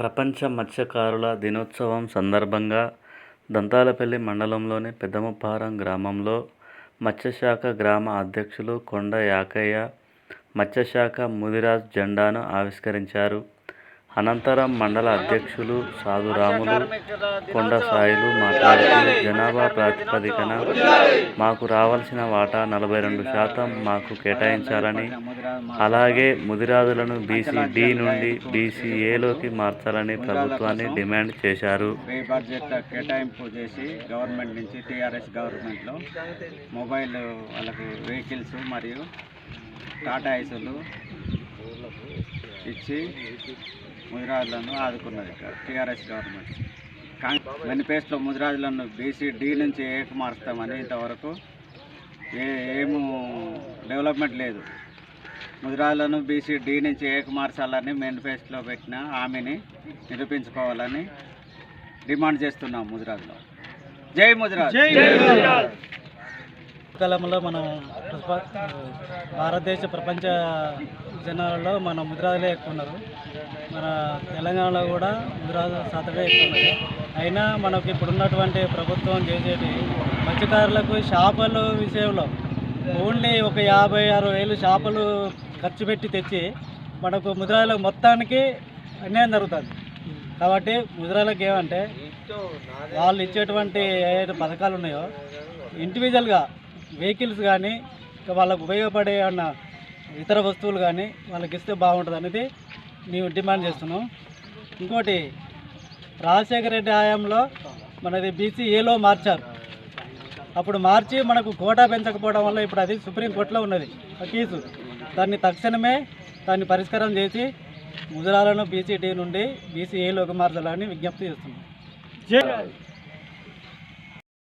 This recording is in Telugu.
ప్రపంచ మత్స్యకారుల దినోత్సవం సందర్భంగా దంతాలపల్లి మండలంలోని పెద్దముప్పారం గ్రామంలో మత్స్యశాఖ గ్రామ అధ్యక్షులు కొండ యాకయ్య మత్స్యశాఖ ముదిరాజ్ జెండాను ఆవిష్కరించారు. అనంతరం మండల అధ్యక్షులు సాధురాములు కొండ సాయిలు మాట్లాడుతూ జనాభా ప్రాతిపదికన మాకు రావాల్సిన వాటా నలభై రెండు శాతం మాకు కేటాయించాలని అలాగే ముదిరాజులను బీసీ డి నుండి బీసీఏలోకి మార్చాలని ప్రభుత్వాన్ని డిమాండ్ చేశారు. కేటాయింపు చేసి గవర్నమెంట్ నుంచి టీఆర్ఎస్ గవర్నమెంట్లో మొబైల్ వాళ్ళకి వెహికల్స్ మరియు టాటా ఐసులు ఇచ్చి ముదిరాజులను ఆదుకున్నది టీఆర్ఎస్ గవర్నమెంట్. కాంగ్రెస్ మేనిఫెస్టో ముదిరాజులను బీసీ డి నుంచి ఏకు మారుస్తామని ఇంతవరకు ఏ ఏము డెవలప్మెంట్ లేదు. ముదిరాజులను బీసీ డి నుంచి ఏకు మార్చాలని మేనిఫెస్టోలో పెట్టిన హామీని నిరూపించుకోవాలని డిమాండ్ చేస్తున్నాం ముదిరాజులో జై ముదిరాజ్ కాలంలో మనం భారతదేశ ప్రపంచ జనాలలో మన ముద్రాజులే ఎక్కువ ఉన్నారు మన తెలంగాణలో కూడా ముద్రాజు శాతమే ఎక్కువ ఉన్నారు అయినా మనకి ఇప్పుడు ఉన్నటువంటి ప్రభుత్వం చేసేటి మత్స్యకారులకు చేపల విషయంలో ఓన్లీ ఒక యాభై అరవై వేలు చేపలు ఖర్చు పెట్టి తెచ్చి మనకు ముద్రాల మొత్తానికి అన్యాయం జరుగుతుంది. కాబట్టి ముద్రాలకు ఏమంటే వాళ్ళు ఇచ్చేటువంటి ఏ పథకాలు ఉన్నాయో ఇండివిజువల్గా వెహికల్స్ కానీ వాళ్ళకు ఉపయోగపడే అన్న ఇతర వస్తువులు కానీ వాళ్ళకి ఇస్తే బాగుంటుంది అనేది మేము డిమాండ్ చేస్తున్నాం. ఇంకోటి రాజశేఖర రెడ్డి హయాంలో మనది బీసీ ఏలో మార్చారు. అప్పుడు మార్చి మనకు కోటా పెంచకపోవడం వల్ల ఇప్పుడు అది సుప్రీంకోర్టులో ఉన్నది కేసు. దాన్ని తక్షణమే దాన్ని పరిష్కారం చేసి ముజరాలను బీసీ డి నుండి బీసీ ఏలోకి మార్చాలని విజ్ఞప్తి చేస్తున్నాం.